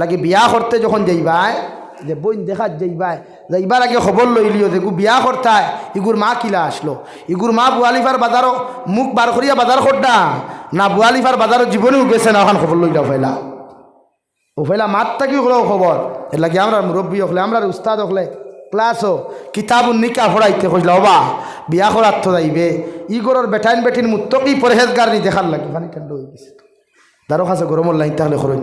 লাগে বিয়া করতে যখন যাইবাই, যে বইন দেখাত যাইবাই, যাইবার আগে খবর লইলিও যে বিয়া করতায় ইগুর মা কিলা আসলো? ইগুর মা বুয়ালিফার বাজারও মুখ বার করিয়া বাজার করডা না? বুয়ালিফার বাজারও জীবনেও গেছে না ওখান খবর লইলা ফেলা ও ফেলা মাত থাকি হলেও খবর লাগে আমরা মুরব্বী হলে আমরা উস্তাদ হলে ক্লাসও কিতাব নিকা ফড়াইতে কইলা ওবা বিয়া করার তো যাইবে। ই গরর বেটাইন বেটিন মুত্তকি পরহেজগার নি দেখার লাগে পানি ঠান্ডা হয়ে গেছে। দারো খাসে গরমর লাইন তাহলে করুন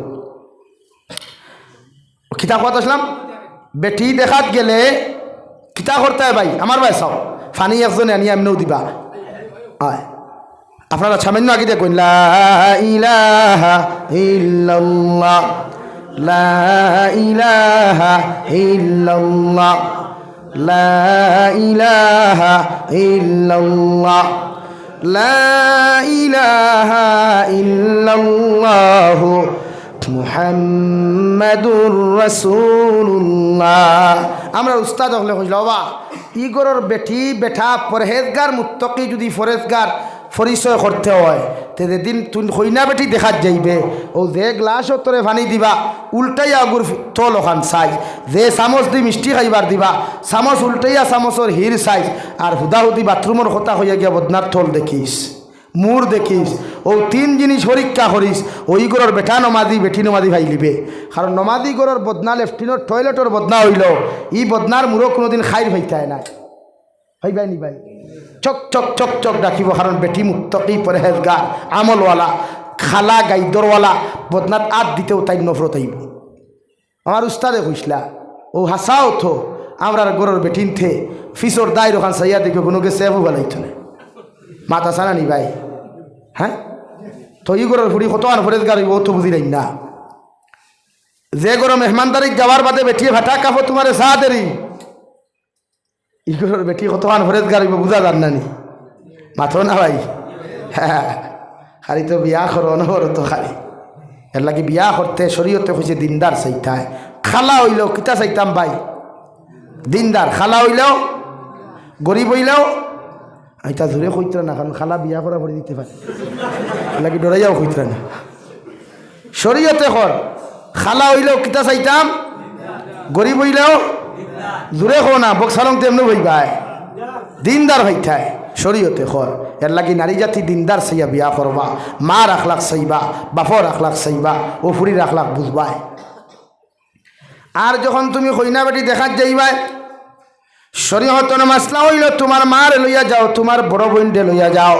কিতা কথা আসলাম? বেটি দেখাত গেলে কিতা করতে হয় ভাই আমার ভাই চাও ফানি একজনে আনি এমনিও দিবা। হয়। আপনারা সামান্য আগে দেখুন। লা মুহাম্মাদুর রাসূলুল্লাহ। আমরা উস্তাদ হলে কইল বাবা ইগরের বেটি বেঠা পরহেজগার, মুত্তকি যদি ফরেজগার পরিচয় করতে হয়, তে যেদিন তুই কইনা বেটি দেখাত যাইবে, ও যে গ্লাস তোরে পানি দিবা, উল্টাইয়া আগুর তল ওখান সাইজ যে চামচ দি মিষ্টি খাইবার দিবা, চামচ উল্টাইয়া চামচর হির সাইজ আর হুদাহুদি বাথরুমের কথা হইয়া গিয়া বদনার থল দেখিস। মূর দেখিস, ও তিন জিনিস পরীক্ষা করিস, ওই গরর বেটা নমাদি, বেটি নমাদি ভাই লিবে। কারণ নমাদি গরর বদনা, লেফটিনের টয়লেটর বদনা হইল, ই বদনার মূরও কোনোদিন খাইর ভাইতায় না ভাই ভাই নি ভাই? চক চক চক চক ডাকিব, কারণ বেটি মুক্তকি পরহেজগার, আমলওয়ালা, খালা, গাইদরওয়ালা, বদনাত আত দিতেও তাই নফরত আইব আমার উস্তাদে কইসলা, ও হাসাও থো আমরা গরর বেটিন থে ফিসর দায় ওখান সাইয়া দেখবে কোনো গে সেবু বেলাইতো না। মাতা সানা নি ভাই? হ্যাঁ? তো ই গরর ফুড়ি কত আন ফরেজগার হইব ও তো বুঝি নাই না। যে গরম মেহমানদারি যাওয়ার বাদে বেটিয়ে ভাটা কাপো তোমার সা দেরি ইগোর বেটি কতক্ষণ ফরেজ গাড়িব বুঝা যান নানি মাথো না ভাই। হ্যাঁ খালি তো বিয়া করো তো খালি। এর লাগে বিয়া করতে শরীয়তে হয়েছে দিনদার চাইতায় খালা হইলেও কিতা চাইতাম ভাই। দিনদার খালা হইলেও গরিব হইলেও এটা জোরে কইতরা না, কারণ খালা বিয়া করা করে দিতে পারে। লাগে ডরাইয়াও কইতরা না। শরীয়তে কর, খালা হইলেও কিতা চাইতাম, গরিব হইলেও জোরে হো না বক্সালং তেমনি ভাই দিনদার ভাইথায় শরীয়তে খর এর লাগি নারী জাতি দিনদার সাইয়া বিয়া করবা মা রাখলাক চাইবা বাপর রাখলাক চাইবা ও ফুরি রাখলাক বুঝবাই আর যখন তুমি কইনা বেটি দেখাত যাইবাই শরীয়তন মাসলা হইল তোমার মার লইয়া যাও, তোমার বড় বোনডে লইয়া যাও।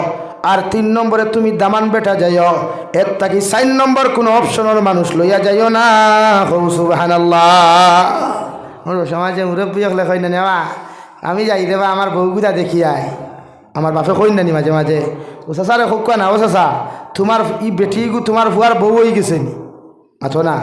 আর তিন নম্বরে তুমি দামান বেটা যাইও। এর তাকি চার নম্বর কোনো অপশনের মানুষ লইয়া যাইও না। হৌ সমাজে মুরব্বী হলে কই না আমি যাই দেবা আমার বউগুদা দেখি আয়। আমার বাপে কই নানি মাঝে মাঝে, ও চাচারে হোক না, ও চাচা, তোমার ই বেটিগু, তোমার ফুয়ার বউ হয়ে গেছে নি? মাথো না।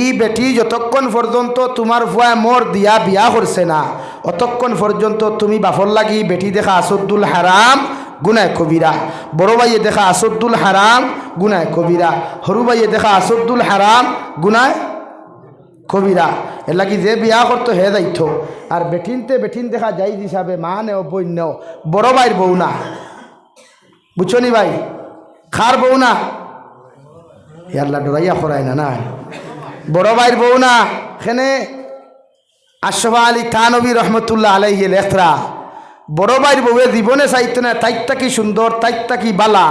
ই বেটি যতক্ষণ পর্যন্ত তোমার ফুয়ায় মোর দিয়া বিয়া করছে না অতক্ষণ পর্যন্ত তুমি বাফর লাগি বেটি দেখা আসদ্দুল হারাম, গুনায় কবিরা। বড় ভাইয়ে দেখা আসদ্দুল হারাম, গুনায় কবিরা। সরু ভাইয়ে দেখা আসদ্দুল হারাম, গুনায় কবিরা। এর লাগি যে বিয়া করতো হে যাইত। আর বেটিনতে বেটিন দেখা যাই হিসাবে মা নেও বই নেও বড় ভাইয়ের বউ না। বুঝছ নি ভাই? খার বউ না। ইয়াল্লা ডরাইয়া করায় না না। বড় ভাইয়ের বউ না। এখানে আশফা আলী থানবী রহমতুল্লাহ আলাইহি লেখরা, বড় ভাইয়ের বউয়ে জীবনে চাইতো না তাইকটা কি সুন্দর তাইকটা কি বালা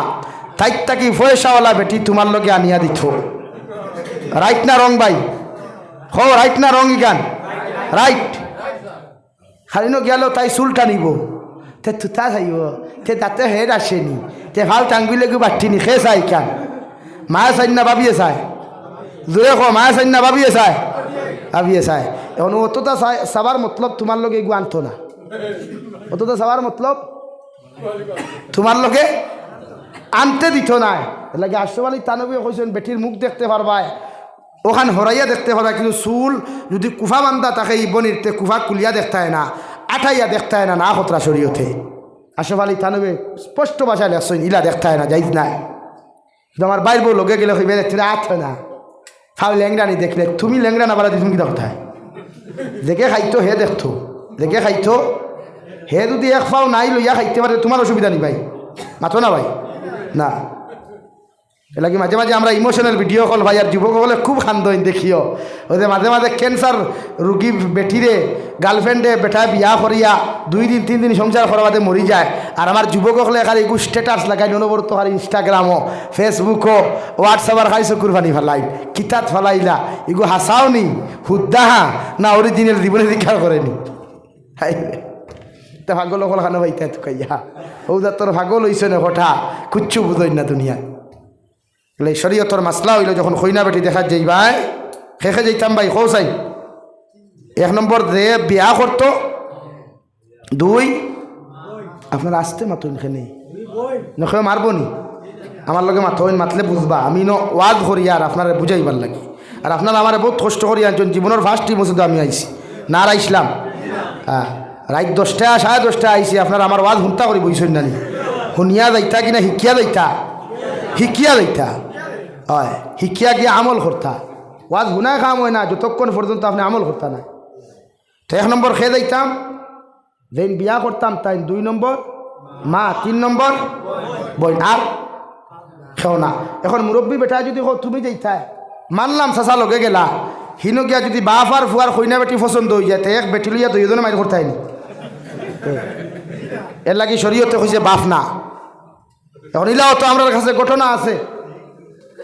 তাইকটা কি পয়সাওয়ালা বেটি, তোমার লগে আনিয়া দিত। রাইট না রং ভাই? হো রাইট না রং ইগান রাইট খালিনো গেল, তাই চুলটা নিব। তে তুতা চাইব তে তাতে হেড আসেনি, তে ভালো টাঙ্গিলে গো বাঠিনি খে চাই কান? মায়ে চাই না ভাবিয়ে চাই জোরে কো মায়ে চাই না ভাবিয়ে চাই ভাবিয়ে চাই এখন অতটা চাই মতলব তোমার লগে এগু আনতো না। অতটা চাবার মতলব তোমার লগে আনতে দিত নাই। লাগে আশরফ আলী তানবী কৈছেন বেটির মুখ দেখতে পারবায় ওখান হরাইয়া দেখতে পারবা কিন্তু চুল যদি কুফা বান্ধা তাকে ই বনিরতে কুফা কুলিয়া দেখতে হয় না, আঠাইয়া দেখতে হয় না না হতরা শরীয়তে আশরফ আলী তানবে স্পষ্ট ভাষায় লেখছেন ইলা দেখতে হয় না যাইজ নাই। আমার বাইর বউ লগে গেলে হইবে দেখতে হয় না। খাও ল্যাংরানি দেখলে, তুমি ল্যাংরা না পারা তুমি কিনা কোথায় দেখে খাইতো, হে দেখতো। দেখে খাইতো, হে যদি এক পাও নাই লইয়া খাইতে পারে, তোমার অসুবিধা নেই ভাই। মাতো না ভাই? না। এলাকি মাঝে মাঝে আমরা ইমোশনাল ভিডিও কল ভাই, আর যুবকসকলে খুব খান্দইন দেখিও। যে মাঝে মাঝে ক্যান্সার রুগী বেঠিরে গার্লফ্রেন্ডে বেটা বিয়া করিয়া, দুই দিন, তিন দিন সংসার করার বাদে মরি যায়। আর আমার যুবকসকলে খালি এগু স্ট্যাটাস লাগাই অনবরত খালি ইনস্টাগ্রামও ফেসবুকও হোয়াটসঅ্যাপের খাই চকুর ফানি ফেলাই কিতাত ফেলাইলা এগু হাসাও নি হুদ্দাহা না অরিজিনাল জীবনে দীক্ষা করেনি হাই, তা ভাগল খানো ভাইতা তুকাইয়া ঔদা তোর ভাগল হইছে না হঠা কুচ্ছু বুঝই না দুনিয়ায় বলে, শরীয়তর মাসলা হইল যখন খৈনা বেটি দেখা যাই ভাই খেখে যাইতাম ভাই চাই এক নম্বর যে বিয়া করতো। দুই, আপনার আসতে মাতুন খেনে নখে মারব নি। আমার লগে মাথইন মাতলে বুঝবা, আমি ন ওয়াজ করি আর আপনারা বুঝাইবার লাগে। আর আপনারা আমার বহুত কষ্ট করি আনছেন জীবনের ফার্স্ট টিম শুধু আমি আইছি। না আর আইসলাম হ্যাঁ রাত দশটা, সাড়ে দশটা আইসি আপনারা আমার ওয়াজ হুন্তা করি বুঝছেন নানি। শুনিয়া যাইতা কিনা শিকিয়া যাইতা। শিকিয়া যাইতা। হয়। শিকিয়া গিয়ে আমল করতা ওয়াজ শুনাই কাম হয় না, যতক্ষণ পর্যন্ত আপনি আমল করতা না তো এক নম্বর খেয়ে যাইতাম যেন বিয়া করতাম তাই দুই নম্বর মা, তিন নম্বর বই আর খেও না। এখন মুরব্বী বেটা যদি তুমি যাইতাই মানলাম চাচা লগে গেলা। হিনো গিয়া যদি বাপ আর ফুয়ার কইনা বেটি পছন্দ হয়ে যায় এক বেটি লইয়া দুইজনে মাইর করতাই নি? এর লাগি শরীয়তে হয়েছে বাপ না। এখন ইলাও তো আমার কাছে ঘটনা আছে।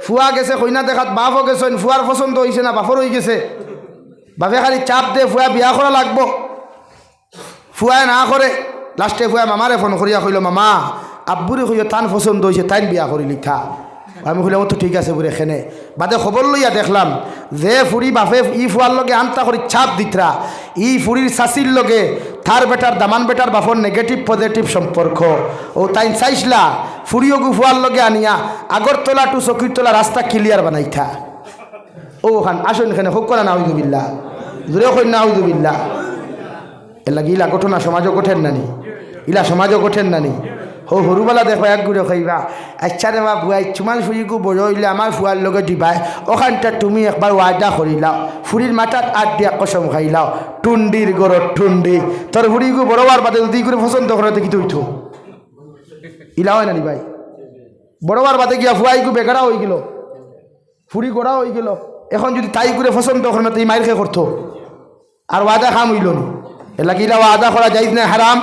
ফুয়া গেছে, কইনা দেখাত বাপও গেছেন ফুয়ার পছন্দ হয়েছে না বাপর হয়ে গেছে। বাপে খালি চাপ দে, ফুয়া বিয়া করা লাগবো। ফুয়ায় না করে লাস্টে ফুয়া মামারে ফোন করিয়া কইল, মামা আব্বুরে কইও তান পছন্দ হয়েছে তাই বিয়া করি লিখা। আমি কইলাম তো ঠিক আছে বুড়ে খেনে বাদে খবর লইয়া দেখলাম যে ফুরি বাপে ই ফুয়ার লগে আনতা করি চাপ দিতরা ই ফুরির শাসির লগে থার বেটার দামান বেটার বাপর নেগেটিভ পজিটিভ সম্পর্ক ও তাই চাইছিলা ফুরিও গু ফুয়ার লগে আনিয়া আগরতলা টু চকিরতলা রাস্তা ক্লিয়ার বানাইথা ও খান, আসুন এখানে হোক করা নাউজুবিল্লা দূরে কই নাউজুবিল্লা এলা ইলা ঘটনা সমাজও কঠেন নানি। ইলা সমাজও কঠেন নানি। হো সৰুবেলা দেখবা এক গুড়ে খাইবা। আচ্ছা রে মা বুৱাই চুমান ফুৰিকো বজৰিলে আমাৰ ফুৱাৰ লগত দিবাই। অশান্তা তুমি একবাৰ ৱাদা কৰিলাও ফুৰিৰ মাথাত আঠ দিয়া কচম খাইলাও টুন্ডিৰ গৰত টুন্ডি তোর ফুৰিকো বড়োৱাৰ বাদে যদি করে পছন্দ করে দেখি তুই তো ইলা হয় নানি ভাই বড়োবার বাদে গিয়া ফুয়াইকো বেকারা হয়ে গেল। ফুরি করা হয়ে গেল। এখন যদি তাই করে পছন্দ করে না, তুই মাইর খেয়ে করতো আর ওয়াদা খাম হইল নি এলা কিলা ওয়াদা করা যাইজ না হারাম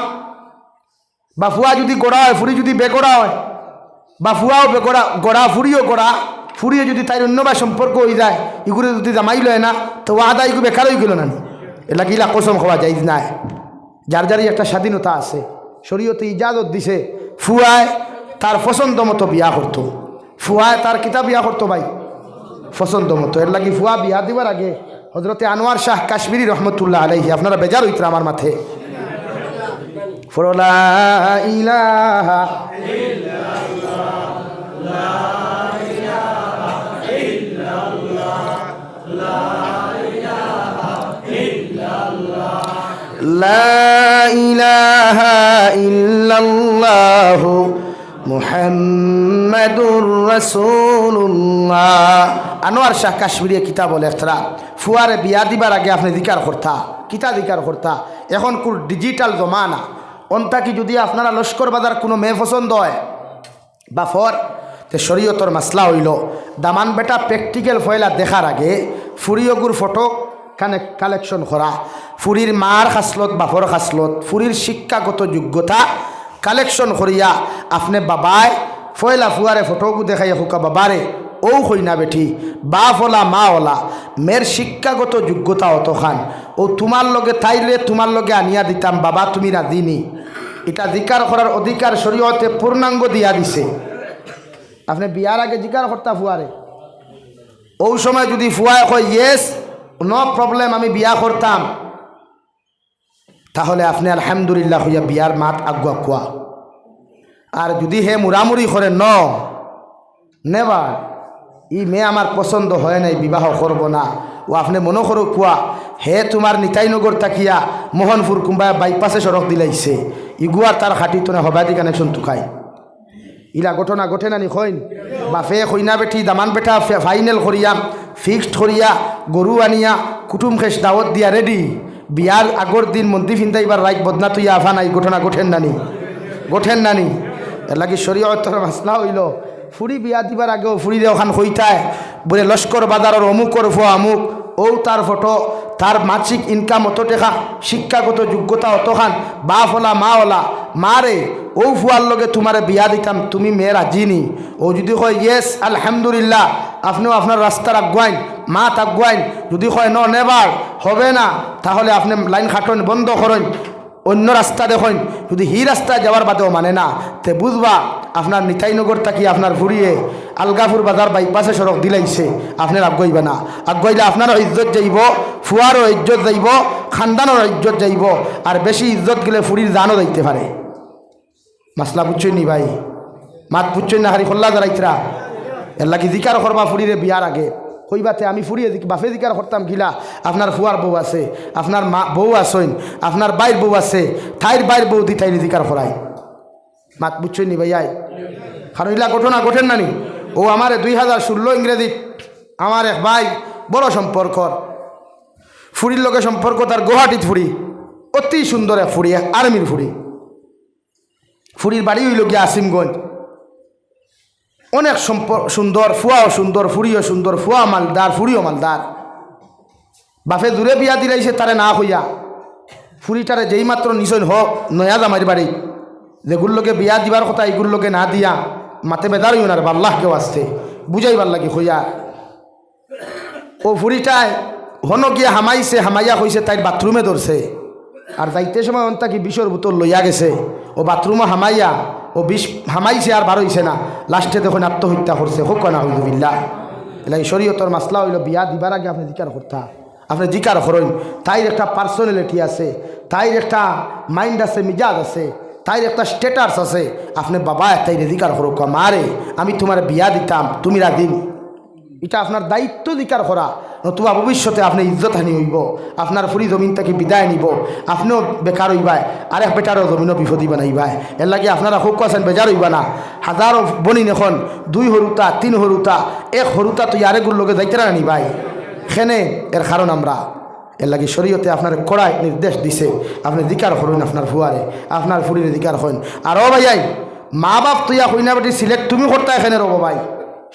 বা ফুয়া যদি গড়া হয় ফুরি যদি বেগড়া হয়, বা ফুয়াও বেগড়া, গড়া ফুরিও গড়া ফুরিয়ে যদি তাই অন্য বা সম্পর্ক হয়ে যায় ইগুলো যদি জামাই লয় না, তো ওয়াদা ইগু বেকার হয়ে গেল না নি? এলা কিলা কসম যাইজ নাই। যার যারই একটা স্বাধীনতা আছে, শরীয়তে ইজাজত দিছে, ফুয়ায় তার পছন্দ মতো বিয়া করতো। ফুয়ায় তার কিতা বিয়া করতো ভাই? পছন্দ মতো। এর লাগি ফুয়া বিয়া দিবার আগে হজরতে আনোয়ার শাহ কাশ্মীরি রহমতুল্লাহ আলাইহি, আপনারা বেজার হইতরা আমার for la ilaha la ilaha illallah la ilaha illallah la ilaha illallah Anwar Shah Kashmiri কিতাব লেখরা ফুয়ারে বিয়া দিবার আগে আপনি দিকার করতা কিতা দিকার করতা এখন ডিজিটাল জমানা অন্তা কি যদি আপনারা লস্কর বাজার কোনো মেয়ে পছন্দ হয়? বা ফর তে শরীয়তর মাসলা হইল, দামান বেটা প্র্যাকটিক্যাল ফয়লা দেখার আগে ফুরিয়গুর ফটো কানে কালেকশন করা, ফুরির মার খাসলত বাপর খাসলত, ফুরির শিক্ষাগত যোগ্যতা কালেকশন করিয়া আপনি বাবায় ফয়লা ফুয়ারে ফটোগু দেখাইয়া হুকা বাবারে ও হই না বেঠি, বাপ ওলা, মা ওলা, মেয়ের শিক্ষাগত যোগ্যতা অত খান ও তোমার লগে তাইলে তোমার লগে আনিয়া দিতাম, বাবা তুমি রাজিনি এটা জিকার করার অধিকার শরীয়তে পূর্ণাঙ্গ দিয়া দিছে। আপনি বিয়ার আগে জিকার করতা ফুয়ারে। ওই সময় যদি ফুয়ায় কয় ইয়েস নো প্রবলেম আমি বিয়া করতাম। তাহলে আপনি আলহামদুলিল্লাহ হইয়া বিয়ার মাত আগুয়া কোয়া। আর যদি হে মুরামুরি করে ন নেবা ই মেয়ে আমার পছন্দ হয় নাই, বিবাহ করব না। ও আপনি মনে করো কোয়া, হে তোমার নিতাইনগর তাকিয়া মোহনপুর কুম্বা বাইপাসে সড়ক দিলাইছে। ইগুয়ার তার খাটি তো না হবাদি কানেকশন তুকাই। ইলা ঘটনা ঘটে না নি খৈন বাপে খৈনা বেঠি, দামান বেটা ফাইনাল করিয়া ফিক্সড করিয়া গরু আনিয়া, কুটুম খেস দাওয়াত দিয়া রেডি বিয়ার আগর দিন মন্ত্রী ফিন্দাইবার রাইট বদনা তুই আফা নাই, ঘটনা ঘটেন নানি ঘটেন নানি এর লাগি শরীয়তর মাসলা হইল ফুরি বিয়া দিবার আগেও ফুরিরে ওখান হইতায় বলে লস্কর বাজারের অমুকর ফো আমুক ও তার ফটো তার মাসিক ইনকাম অত টেকা শিক্ষাগত যোগ্যতা অত খান, বাপ হলা, মা হলা মা রে ও ফুয়ার লগে তোমারে বিয়া দিতাম তুমি মেয়ের আজিনি ও যদি কয় ইয়েস আলহামদুলিল্লাহ আপনিও আপনার রাস্তার আগুয়াইন মা আগুয়াইন যদি কয়, ন নেবার হবে না তাহলে আপনি লাইন খাটন বন্ধ করেন অন্য রাস্তা দেখুন। যদি হি রাস্তায় যাওয়ার বাদেও মানে না, তে বুঝবা আপনার নিতাইনগর থাকি আপনার ঘুরিয়ে আলগাপুর বাজার বাইপাসে সড়ক দিলাইছে। আপনার আগুয়াইবে না। আগুয়াইলে আপনারও ইজ্জত যাইব ফুয়ারও ইজ্জত যাইব খানদানোর ইজ্জত যাইব আর বেশি ইজ্জত গেলে ফুরির জানও যাইতে পারে মাসলা বুঝছই নি ভাই? মাত বুঝছই না হারি খোল্লা দাঁড়াইতরা এর লাগি জিকার করবা ফুরিরে বিয়ার আগে। কইবাতে আমি ফুরিয়ে বাফে দিকার করতাম গিলা। আপনার ফুয়ার বউ আছে, আপনার মা বউ আসইন আপনার বাইর বউ আছে, থাইর বাইর বউ দি তাইরে দিকার করাই মাত বুঝছই নি ভাইয়াই? কারণ ঘটনা ঘটেন নানি। ও আমার দুই হাজার ষোলো ইংরেজি, আমার এক ভাই, বড় সম্পর্কর। ফুরির লোকের সম্পর্ক, তার গুয়াহাটিত ফুরি। অতি সুন্দর এক ফুরি আর্মির ফুরি। ফুরির বাড়ি হইল গিয়া আসিমগঞ্জ। অনেক সুন্দর ফুয়াও সুন্দর, ফুরিও সুন্দর, ফুয়া মালদার, ফুরিও মালদার। বাপে দূরে বিয়া দিলাইছে, তারে না হইয়া ফুরিটারে যেই মাত্র নিচই হোক, নয়া জামাইর বাড়ি যেগুলোকে বিয়া দিবার কথা এইগুলোকে না দিয়া, মাতে বেদার ওনার বাল্লাহ কেউ আসতে বুঝাইবার লাগে হইয়া ও ফুরিটায় হন গিয়া হামাইছে, হামাইয়া হইছে তাই বাথরুমে ধরছে। আর যাইতে সময় অন্তা কি বিষর বোতল লইয়া গেছে। ও বাথরুমে হামাইয়া ও বিষ হামাইছে আর বার না। লাস্টে দেখুন আত্মহত্যা করছে। হোক না হইল বিল্লা এলাকা শরীয়তর মাসলা হইল বিয়া দিবার আগে আপনি জিকার করতা। আপনি জিকার করেন। তাইর একটা পার্সোনালিটি আছে। তাইর একটা মাইন্ড আছে, মিজাজ আছে। তাইর একটা স্টেটাস আছে। আপনি বাবা তাই রেজিকার করো। মারে আমি তোমার বিয়া দিতাম। তুমি দিন এটা আপনার দায়িত্ব দিকার করা। নতুবা ভবিষ্যতে আপনি ইজ্জত হানি হইব। আপনার ফুরি জমিন থেকে বিদায় নিব। আপনিও বেকার হইবাই। আর এক বেটারও জমিনও বিপদি বানাইবাই। এর লাগে আপনারা হোক আছেন, বেজার হইবা না। হাজারো বনিন এখন, দুই হরুতা তিন হরুতা এক হরুতা তুই আরেকগুর লোকে যাইতে না নিবাই। খেনে এর কারণ আমরা। এর লাগে শরীয়তে আপনার কড়াই নির্দেশ দিছে। আপনি দিকার করুন আপনার ফুয়ারে আপনার ফুরিরে দিকার হইন আর ও ভাইয়াই মা বাপ তুইয়া কইনা বেটি সিলেক্ট তুমি করতা এখানে রব ভাই।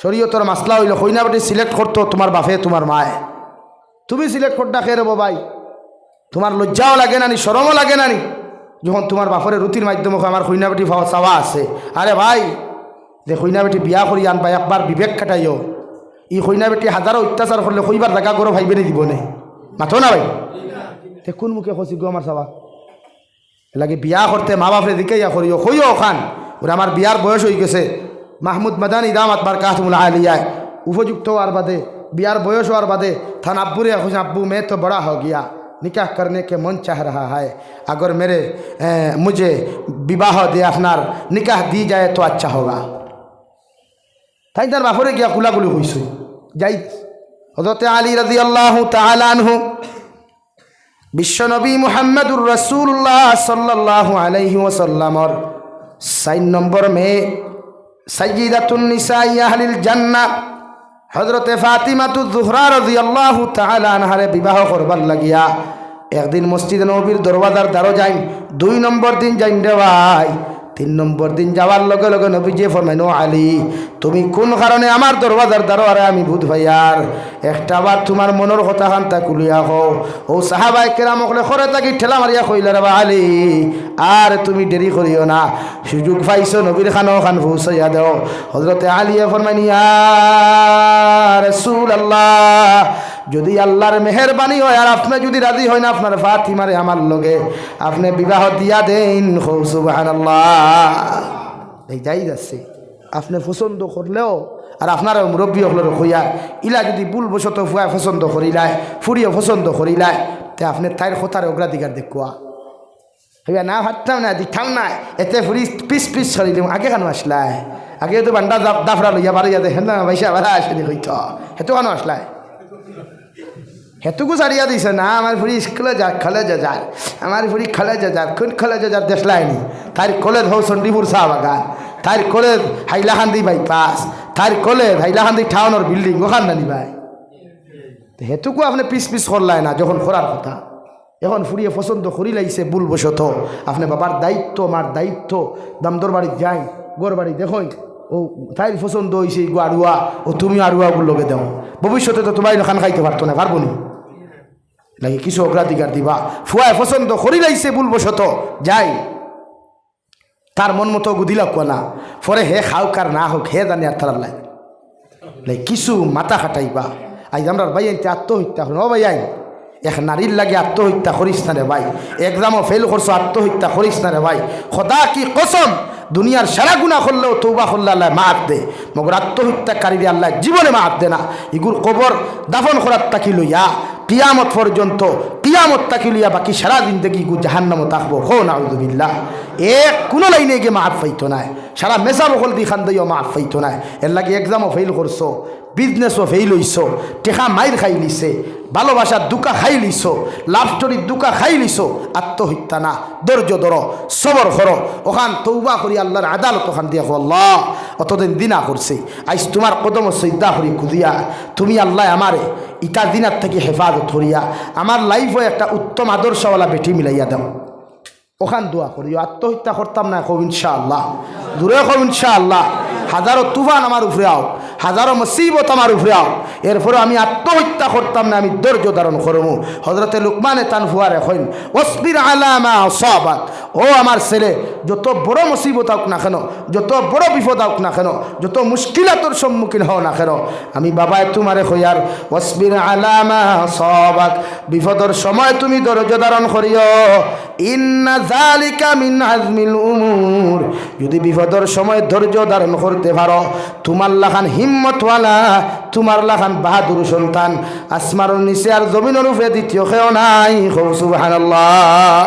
শরীয়তর মাসলা হইল কইনা বেটি সিলেক্ট করতো, তোমার বাপে, তোমার মায়ে। তুমি সিলেক্ট করতা খেয়ে রব ভাই? তোমার লজ্জাও লাগে নানি সরমও লাগে নানি যখন তোমার বাপরে রুতির মাধ্যমে আমার কইনা বেটি ভাবা চাওয়া আছে। আরে ভাই, যে কইনা বেটি বিয়া করি আনবা, একবার বিবেক কাটাইও ই কইনা বেটি হাজারো অত্যাচার করলে কইবার জায়গা করো ভাইবে নি দিব নে মাথো না ভাই? তে কোন মুখে খসি গো আমার চাবা? লাগে বিয়া করতে মা বাপরে দিকে ইয়া করিও কইও খান, ওরা আমার বিয়ার বয়স হয়ে গেছে। মাহমুদ মাদানি দামাত বার কাহতুল আলিয়ায় উপযুক্ত হওয়ার বাদে বিয়ার বয়স হওয়ার বাদে থান अब्बू रे खुश अब्बू मैं तो बड़ा हो गया निकाह करने के मन चाह रहा है अगर मेरे ए, मुझे विवाह दे अपनार निकाह दी जाए तो अच्छा होगा তাই তার বাপরে গিয়া কুলাগুলি হইছে যাই হজরতে আলী রাজি আল্লাহ তালানহু বিশ্বনবী মুহাম্মদুর রসুল্লাহ সাল্লাহ আলাইহি ওসাল্লামর সাইন নম্বর মে সাইয়িদাতুন নিসাই আহলিল জান্নাহ। হজরতে ফাতিমাতু জুহরা রাদিয়াল্লাহু তাআলা আনহারে বিবাহ করবার লাগিয়া একদিন মসজিদ নবীর দরওয়াজার দ্বারো যাই দুই নম্বর দিন যাইন রে ভাই তিন নম্বর দিন যাওয়ার লগে লগে নবী যে ফরমাইনো আলী, তুমি কোন কারণে আমার দরওয়াজার দ্বারো আমি ভূত ভাইয়ার একটা বার তোমার মনের কথা খান তা কুলিয়া হো ও সাহাবাই কেরাম হলে খরে তাকি ঠেলা মারিয়া কইলে রে আলী, আর তুমি দেরি করিও না। সুযোগ পাইছো নবীর খানো খান ভুসাইয়া দেও। হজরতে আলিয়া ফরমাইনিয়া রসুল আল্লাহ যদি আল্লাহর মেহরবানি হয় আর আপনি যদি রাজি হয় না আপনার ফাতিমারে আমার লগে। আপনি বিবাহ দিয়া দেন। সুবাহান এই যাই যাচ্ছে। আপনি পছন্দ করলেও আর আপনার মুরব্বী হলের হইয়া ইলা যদি ভুল বসত ফুয়া পছন্দ করিলায়, ফুরিও পছন্দ করিলায়, তে আপনি তাইর কথার অগ্রাধিকার দেখুয়া হইয়া না ভাবতাম না দিতাম না এতে ফুরি পিস পিস ছড়িলাম আগে কেন আসলাই আগে তো বান্ডা দাফরা লইয়া বাড়িয়া দেখেন না, পয়সা বাড়া আসেনি হইত হেতু কেন আসলাই হেতুকু সারিয়া দিছে, না, আমার ফুরি স্কুলে যা খলে যা। যার আমার ফুরি খলে যা যার কোন খলে যা যার দেখলাইনি তার কলেজ হও সন্ডিপুর শাহ বাগান তার কলেজ হাইলাহান্দি বাইপাস তার কলেজ হাইলাহান্দি টাউনের বিল্ডিং ওখান নানি ভাই হেতুকু আপনি পিস পিস করলাই না, যখন করার কথা। এখন ফুরিয়ে পছন্দ করি লাইছে ভুল বসত আপনি বাবার দায়িত্ব আমার দায়িত্ব দামদর বাড়ি যাই গোর বাড়ি দেখুন ও তাই পছন্দ হয়েছে গো আড়ুয়া ও তুমি আড়ুয়াগুলো লগে দাও। ভবিষ্যতে তো তোমার খান খাইতে পারতো না, পারব নি? কিছু অগ্রাধিকার দিবা? ফুয়ায় পছন্দ করি লাইছে ভুলবশত, যাই। তার মন মতো গুদিলা না। পরে হে খাওক আর না হোক, হে জানি আর তার লাই কিছু মাথা খাটাইবা। আজ আমরা ভাই আনতে আত্মহত্যা ও ভাই আইন, এক নারীর লাগে আত্মহত্যা করিস না রে ভাই। এক্সামও ফেল করছ, আত্মহত্যা করিস না রে ভাই। খোদা কি কসম? দুনিয়ার সারা গুণা করলেও তৌবা করলে আল্লাহ মাফ দে। মগর আত্মহত্যাকারী আল্লাহ জীবনে মাফ দে না। ইগুর কবর দাফন করার তাকি লইয়া, কিয়ামত পর্যন্ত কিয়ামত তাকি লইয়া বাকি সারা জিন্দগি গু জাহান্নামও থাকব হো নাউদুবিল্লাহ এক কোনো লাইনে গিয়ে মাফ পাইতো নাই সারা মেসা বকল দি খান দিও মাফ পাইতো নাই এর লাগে এক্সামও ফেল করছ বিজনেসও ফেল হইছ, টেকা মাইর খাই লিছে, ভালোবাসার দুকা খাই লিছ লাভ স্টোরির দুকা খাই লিছ, আত্মহত্যা না। ধৈর্য ধর, সবর করো। ওখান তৌবা করি আল্লাহর আদালত ওখান দিয়ে আল্লাহ, অতদিন দিনা করছে। আইস তোমার কদম সৈদা হরি কুদিয়া তুমি আল্লাহ আমারে ইটা দিনার থেকে হেফাজত হরিয়া, আমার লাইফও একটা উত্তম আদর্শওয়ালা বেটি মিলাইয়া দাও। ওখান দোয়া করি আত্মহত্যা করতাম না কব ইনশাআল্লাহ। দূরে কব ইনশাআল্লাহ। হাজারো তুফান আমার উপরে আও। হাজারো মুসিবত আমার উপরে আও। এরপরে আমি আত্মহত্যা করতাম না, আমি ধৈর্য ধারণ করব হজরতে লুকমানে তান ফুয়ার এখন অস্বির আলামা সবাক ও আমার ছেলে, যত বড় মুসিবত হোক না কেন, যত বড় বিপদ হোক না কেন, যত মুশকিলাতর সম্মুখীন হও না কেন, আমি বাবায় তোমারে হইয়ার অস্বির আলামা সবাক বিপদর সময় তুমি ধৈর্য ধারণ করিও। ইন্না জালিকা মিন আজমিল যদি বিপদর সময় ধৈর্য ধারণ করতে পারো, তোমার লাখান হিম্মতওয়ালা, তোমার লাখান বাহাদুর সন্তান। আসমার নিচে আর জমিনের উপরে দ্বিতীয় খেও নাই। সুবহানাল্লাহ।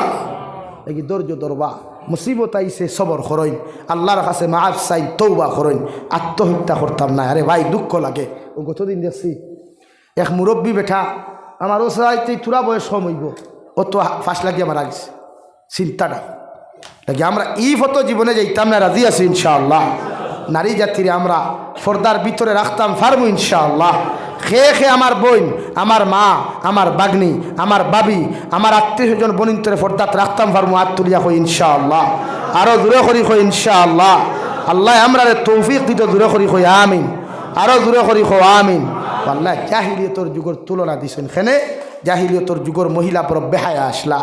এই ধৈর্য ধরবা, মুসিবত আইসে সবর করইন আল্লাহর কাছে মাফ চাই তৌবা করইন আত্মহত্যা করতাম না। আরে ভাই, দুঃখ লাগে। ও গতদিন দেখছি, এক মুরব্বী বেঠা আমার ও সাইতে তুরা বয়স কম হইব। ও তো ফাঁস লাগিয়ে মারা গেছে। চিন্তাটা। লাগে আমরা ই ফটো জীবনে যাইতাম না, রাজি আছি ইনশাআল্লাহ। নারী জাতিরে আমরা ফর্দার ভিতরে রাখতাম, ফার্মু ইনশাআল্লাহ। খে খে আমার বোন, আমার মা, আমার বাগনি, আমার বাবি, আমার আত্মীয় স্বজন বনিন্তরে ফর্দাত রাখতাম, ফার্মু আত তুলিয়া কই ইনশাআল্লাহ। আরও দূরে করি কই ইনশাআল্লাহ। আল্লাহ আমরা তৌফিক দিত, দূরে করি কই আমিন। আরও দূরে করি কো আমিন। আল্লাহ জাহিলিয়তর যুগর তুলনা দিছেন, খেনে। জাহিলিয়তর যুগর মহিলা পর বেহায়া আসলা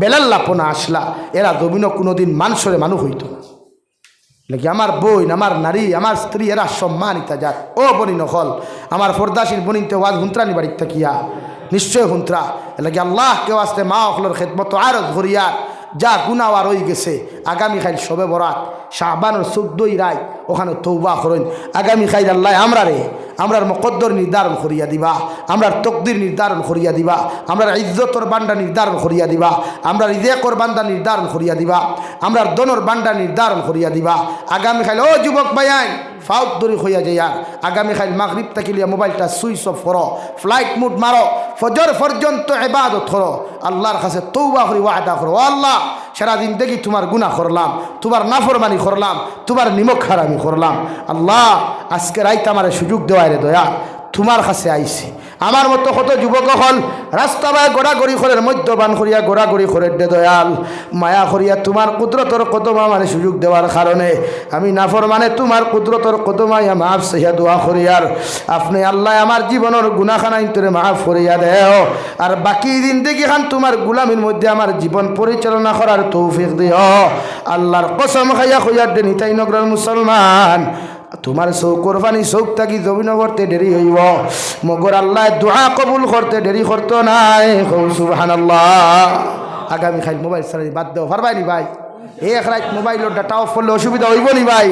বেলাল্লাপনা আসলা, এরা দবিন কোনোদিন মানুষরে মানুষ হইত নাকি আমার বোন, আমার নারী, আমার স্ত্রী, এরা সম্মানিতা যাক ও বনি নকল আমার ফরদাসীর বনিতে ওয়াজ হুন্ত্রানি বাড়ির থাকিয়া। নিশ্চয় হুন্ত্রা। এলাকি আল্লাহ কেউ আসতে মা অকলর খেদমত আরও ধরিয়া, যা গুনাওয়া রই গেছে আগামীকাল সবে বরাত। শাহবানোর চোদ্দই রায় ওখানে তৌবা করেন। আগামীকাল আল্লাহ আমরা রে আমরার মকদ্দর নির্ধারণ করিয়া দিবা, আমরার তকদির নির্ধারণ করিয়া দিবা, আমরার ইজ্জতর বান্ডা নির্ধারণ করিয়া দিবা, আমরার ইদেকর বান্দা নির্ধারণ করিয়া দিবা, আমরার দনর বান্ডা নির্ধারণ করিয়া দিবা। আগামীকাল ও যুবক ভাইয়াই ফাউট দরি হইয়া যাইয়া আগামীকাল মাগরিব তাকিলিয়া মোবাইলটা সুইচ অফ করো, ফ্লাইট মুড মারো, ফজর পর্যন্ত এবাদত করো, আল্লাহর কাছে তৌবা করি, ওয়াদা করো। ও আল্লাহ সারাদিন দেখি তোমার গুণা করলাম, তোমার নাফরমানি করলাম, তোমার নিমক হারামি করলাম। আল্লাহ, আজকে রাইতে আমার সুযোগ দেওয়ায় রে দয়া, তোমার কাছে আইছি। আমার মতো কত যুবক হল রাস্তা বায় গোড়াগড়ি করে মদ্যপান করিয়া গোড়াগড়ি করে দে দয়াল। মায়া করিয়া তোমার কুদরতর কদমা মানে সুযোগ দেওয়ার কারণে আমি নাফর মানে তোমার কুদরতর কদমাইয়া মাফ সহিয়া দোয়া করিয়ার আপনি আল্লাহ আমার জীবনের গুণাখানা ইন্তরে মাফ করিয়া দেও আর বাকি দিন দেখি খান তোমার গুলামির মধ্যে আমার জীবন পরিচালনা করার তৌফিক দিও আল্লাহর কসম খাইয়া খুইয়ার দে নিতাই নগরের মুসলমান তোমার চৌ কোরবানি চৌক থাকি জমিন করতে দেরি হইব। মগর আল্লাহ দোয়া কবুল করতে দেরি করতো নাই। সুহান আল্লাহ আগামী খাই মোবাইল সারাই বাদ দেওয়া নি ভাই? এক রাত মোবাইলের ডাটা অফ করলে অসুবিধা হইব নি ভাই?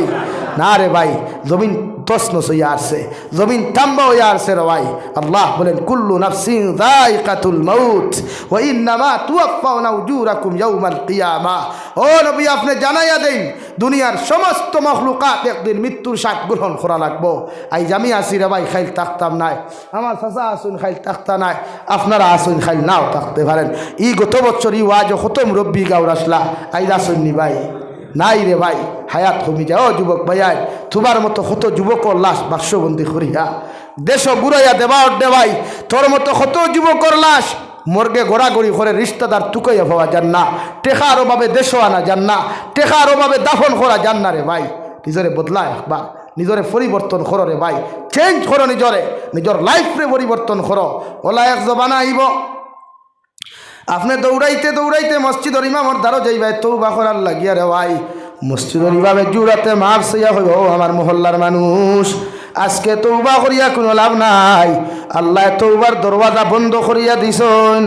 না রে ভাই, জমিন তসনস হইয়া আসছে, জমিন তাম্বা হইয়া আসছে রে ভাই। আল্লাহ বলেন, কুল্লু নাফসিন যায়কাতুল মাউত, ওয়া ইন্নামা তুওয়াফাউনা উজুরাকুম ইয়াউমাল কিয়ামা। ও নবী, আপনি জানাইয়া দেন, দুনিয়ার সমস্ত মখলুকাত একদিন মৃত্যুর স্বাদ গ্রহণ করা লাগবো। আই জামি আসি রে ভাই, খাইল থাকতাম নাই। আমার চাচা আসুন, খাইল থাকতা নাই। আপনারা আসুন, খাইল নাও থাকতে পারেন। ই গত বছর ই ওয়াজ কত মুরব্বী গাউর আসলা। আই আসুন নি ভাই। নাই রে ভাই, হায়াত কমি যায়। ও যুবক ভাইয়াই, তোমার মতো কত যুবক লাশ বাক্সবন্দি করিয়া। দেশ গুড়াইয়া দেবা অড্ডে ভাই, তোর মতো কত যুবকর লাশ। মর্গে গোড়াগড়ি করে রিস্তাদার তুকাইয়া পাওয়া যান না, টেকার অভাবে দেশও আনা যান না, টেকার অভাবে দাফন করা যান না রে ভাই। নিজরে বদলা বা নিজরে পরিবর্তন করো রে ভাই। চেঞ্জ করো নিজরে, নিজর লাইফরে পরিবর্তন করো। ওলা এক জবানা আইব। আপনি দৌড়াইতে দৌড়াইতে মসজিদর ইমামর দ্বারও যাইবাই তৌবা করার লাগিয়া রে ভাই। মসজিদর ইমামে জুড়াতে মাফ সইয়া হইব আমার মহল্লার মানুষ। আজকে তৌবা করিয়া কোনো লাভ নাই। আল্লাহ তৌবার দরওয়াজা বন্ধ করিয়া দিছন।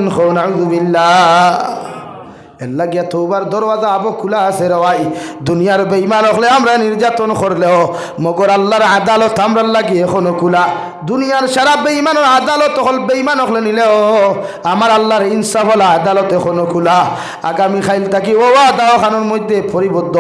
এর লাগিয়া তৌবার দরওয়াজা আবো খোলা আছে রে ভাই দুনিয়ার বেইমান হলে আমরা নির্যাতন করলেও মগর আল্লাহর আদালত আমরা লাগি এখনও খোলা দুনিয়ার সারা বেইমানের আদালত হল বেইমান হলে নিলেও আমার আল্লাহর ইনসাফ হল আদালত এখনও খোলা আগামী খাইল থাকি ও দাও খানোর মধ্যে পরিবদ্ধ।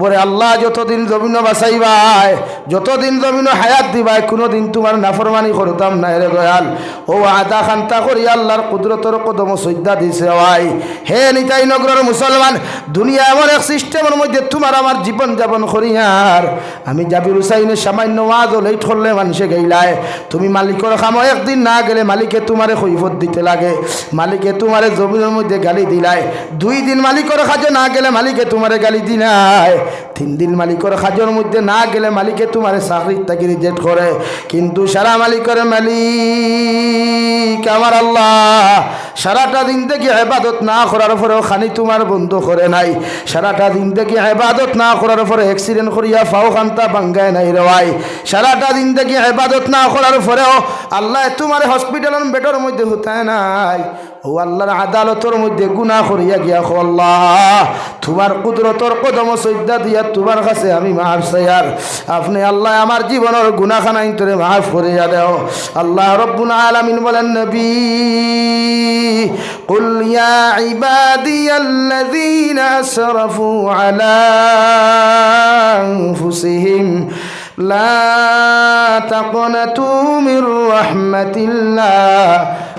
বলে আল্লাহ, যতদিন জমিন বাঁচাইবাই, যতদিন জমিন হায়াত দিবাই, কোনোদিন তোমার নাফরমানি করতাম নাই রে দয়াল। ও আদা খান্তা করি আল্লাহর কুদরতর কদম সজ্জা দিছে ভাই হে নিতাই নগরের মুসলমান, দুনিয়া এমন এক সিস্টেমের মধ্যে, তোমার আমার জীবন যাপন করি আর। আমি জাবির হুসাইনের সামান্য ওয়াজ লেট করলে মানুষে গেইলায়। তুমি মালিকের খামো একদিন না গেলে মালিকে তোমারে কৈফত দিতে লাগে। মালিকে তোমারে জমিনের মধ্যে গালি দিলায়। দুই দিন মালিকের কাজে না গেলে মালিকে তোমারে গালি দিলায় তিন দিন মালিকের কাজের মধ্যে না গেলে মালিকে তোমারে চাকরির তাকে রিজেক্ট করে। কিন্তু সারা মালিকের মালিক আমার আল্লাহ, সারাটা দিন থেকে হেবাদত না করার পরেও খানি তোমার বন্ধ করে নাই। সারাটা দিন থেকে হেবাদত না করার পরে অ্যাক্সিডেন্ট করিয়া ফাও খান্তা বাঙ্গায় নাই রেওয়াই সারাটা দিন থেকে হেবাদত না করার পরেও আল্লাহ তোমার হসপিটালের বেডের মধ্যে হতায় নাই। ও আল্লাহর আদালতর মধ্যে গুণা করিয়া গিয়া খো আল্লাহ তোমার কুদরতর কদম সৈদ্যা দিয়া তোমার কাছে আমি মাফ সাইয়ার আপনি আল্লাহ আমার জীবনের গুণাখানা ইন্তরে মাফ করিয়া দেও আল্লাহ রব্বুল আলামিন বলেন নবী قل يا عبادي الذين أسرفوا على أنفسهم لا تقنطوا من رحمة الله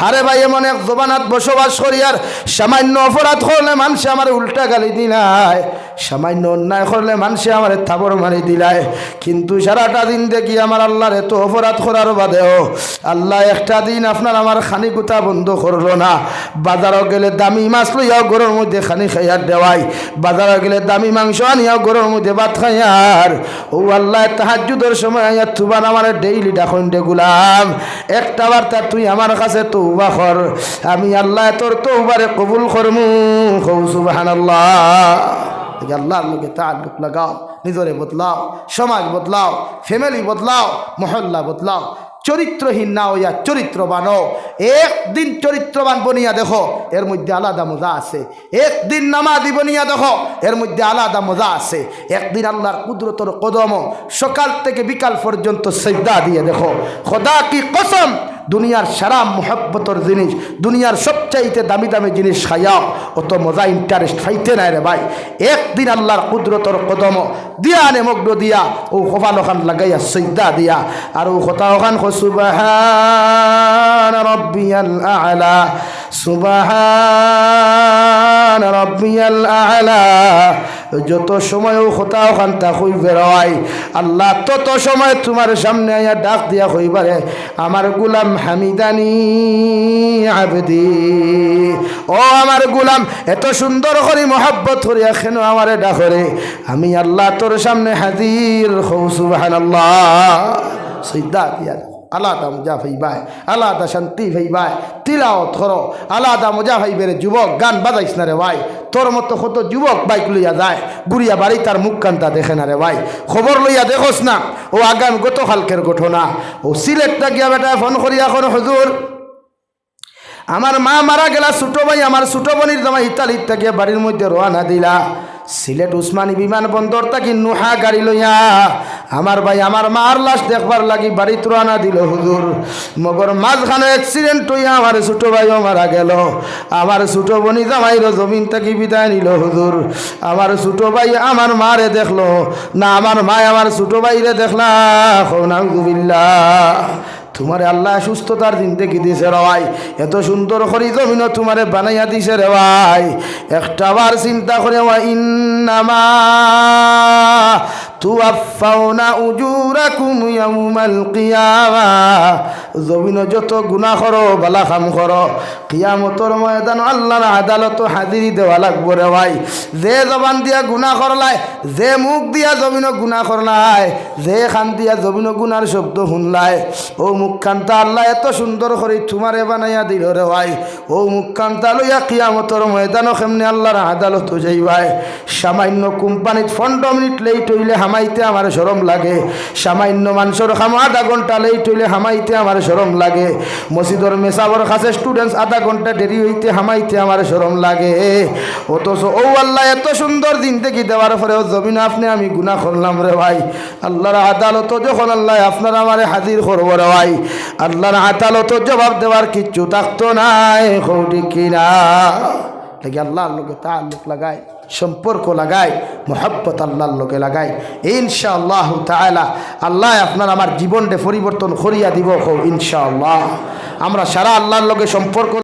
হারে ভাই, এমন এক জবানাত বসবাস করি আর সামান্য অপরাধ করলে মানুষে আমার উল্টা গালি দিলায়। সামান্য অন্যায় করলে মানুষে আমার থাবর মারি দিলায়। কিন্তু সারাটা দিন দেখি আমার আল্লাহর এত অপরাধ করার বাদেও আল্লাহ একটা দিন আপনার আমার খানি কুতা বন্ধ করল না। বাজারও গেলে দামি মাছ লইয়াও গরুর মধ্যে খানি খাইয়ার দেওয়াই বাজারও গেলে দামি মাংস আনিয়াও গরুর মধ্যে ভাত খাইয়ার। ও আল্লাহ তাহাজুদের সময় আইয়া তুবার আমার ডেইলি ডাখন গুলাম। একটা বার্তা তুই আমার কাছে তৌবা কর। আমি আল্লাহ তোর তৌবারে কবুল করমু। কৌ সুবহানাল্লাহ। এই আল্লাহর লোকে তাল্লুক লাগাও, নিজরে বদলাও, সমাজ বদলাও ফ্যামিলি বদলাও, মহল্লা বদলাও, চরিত্রহীন না হইয়া চরিত্রবান। একদিন চরিত্রবান বনিয়া দেখো, এর মধ্যে আলাদা মজা আছে। একদিন নামাজি বনিয়া দেখো, এর মধ্যে আলাদা মজা আছে। একদিন আল্লাহর কুদরতর কদম সকাল থেকে বিকাল পর্যন্ত সেজদা দিয়ে দেখো। খোদা কি কসম দুনিয়ার সারা মোহব্বতর জিনিস, দুনিয়ার সবচাইতে দামি দামি জিনিস খাইয়াও অত মজা ইন্টারেস্ট খাইতে নাই রে ভাই। একদিন আল্লাহর কুদরতর কদম দিয়া নে মগ্ন দিয়া, ও কপাল ওখান লাগাইয়া সৈদা দিয়া। আর ও কথা ওখান সুবাহান রব্বিয়াল আলা, সুবাহান রব্বিয়াল যত সময় ও কথা ওখান তা হই বেরোয় আল্লাহ তত সময় তোমার সামনে আয়া ডাক দিয়া হইবারে, আমার গুলাম হামিদানি আবদি। ও আমার গুলাম, এত সুন্দর করে মহাব্বত করিয়া কেন আমারে ডাকরে আমি আল্লাহ তোর সামনে হাজির হৌ সুবাহান আল্লাহ সিদ্ধা দিয়া আলাদা মজা ভাইবাই, আলাদা শান্তি ভাইবাই তিলাও করো, আলাদা মজা ভাইবেরে যুবক, গান বাজাইস না রে ভাই। তোর মতো কত যুবক বাইক লইয়া যায় গুড়িয়া বাড়ি তার মুখ কান্তা দেখে না রে ভাই। খবর লইয়া দেখোস না, ও আগাম গত কালকের ঘটনা। ও সিলেটটা গিয়া বেটা ফোন করিয়া এখন, হজুর। আমার মা মারা গেলা, ছোট ভাই, আমার ছোট বোনির জামাই ইতালির থেকে বাড়ির মধ্যে রোয়ানা দিলা। সিলেট উসমানী বিমানবন্দর থাকি নুহা গাড়ি লইয়া আমার ভাই, আমার মার লাশ দেখবার লাগি বাড়ি তুরানা দিল, হুজুর। মগর মাঝখানে অ্যাক্সিডেন্ট হইয়া আমার ছোট ভাইও মারা গেল। আমার ছোট বনি জামাইর জমিন থাকি বিদায় নিল, হুজুর। আমার ছোট ভাই আমার মারে দেখল। না, আমার মা আমার ছোট ভাইরে দেখলা। নাউজুবিল্লাহ। তোমারে আল্লাহ সুস্থতার দিন দেখি দিছে রওয়াই এত সুন্দর করি জমিনও তোমারে বানাইয়া দিছে রে ভাই। একটা বার চিন্তা করে ইন্নামা তুয়াফাউনা উজুরাকুম ইয়াউমাল কিয়ামা। জমিন যত গুনাহ করো, বালা কাম করো। কিয়ামতর ময়দান আল্লাহর আদালত হাজিরি দেওয়া লাগবো রে ভাই। যে জবান দিয়া গুনাহ করলাই যে মুখ দিয়া জমিন গুনাহ করলাই যে খান দিয়া জমিন গুনার শব্দ শুনলাই ও মুখখানটা আল্লাহ এত সুন্দর করে তোমারে বানাইয়া দিল রে ভাই। ও মুখখানটা লইয়া কিয়ামতর ময়দানও কেমনে আল্লাহর আদালত যাইবাই। সামান্য কোম্পানিত পনেরো মিনিট লেট হইলে হামাইতে আমার সরম লাগে। সামান্য মানুষের খাম আধা ঘণ্টা লেট হইলে হামাইতে আমার সরম লাগে। মসজিদর মেসাবর কাছে স্টুডেন্টস আধা ঘণ্টা দেরি হইতে হামাইতে আমার সরম লাগে। অথচ ও আল্লাহ, এত সুন্দর দিন থেকে দেওয়ার পরেও জমিন আপনি আমি গুণা করলাম রে ভাই। আল্লাহর আদালত যখন আল্লাহ আপনার আমারে হাজির করব রে ভাই। আল্লাহর আদালত জবাব দেওয়ার কিচ্ছু থাকতো নাই কৌটি কিনা। লাগে আল্লাহর লোকে তাল্লুক লাগায়। সম্পর্ক লাগায়, মোহাব্বত আল্লাহর লোকে লাগায়। ইনশা আল্লাহ তালা আল্লাহ আপনার আমার জীবনটা পরিবর্তন করিয়া দিব ইনশা আল্লাহ আমরা সারা আল্লাহর লোকে সম্পর্ক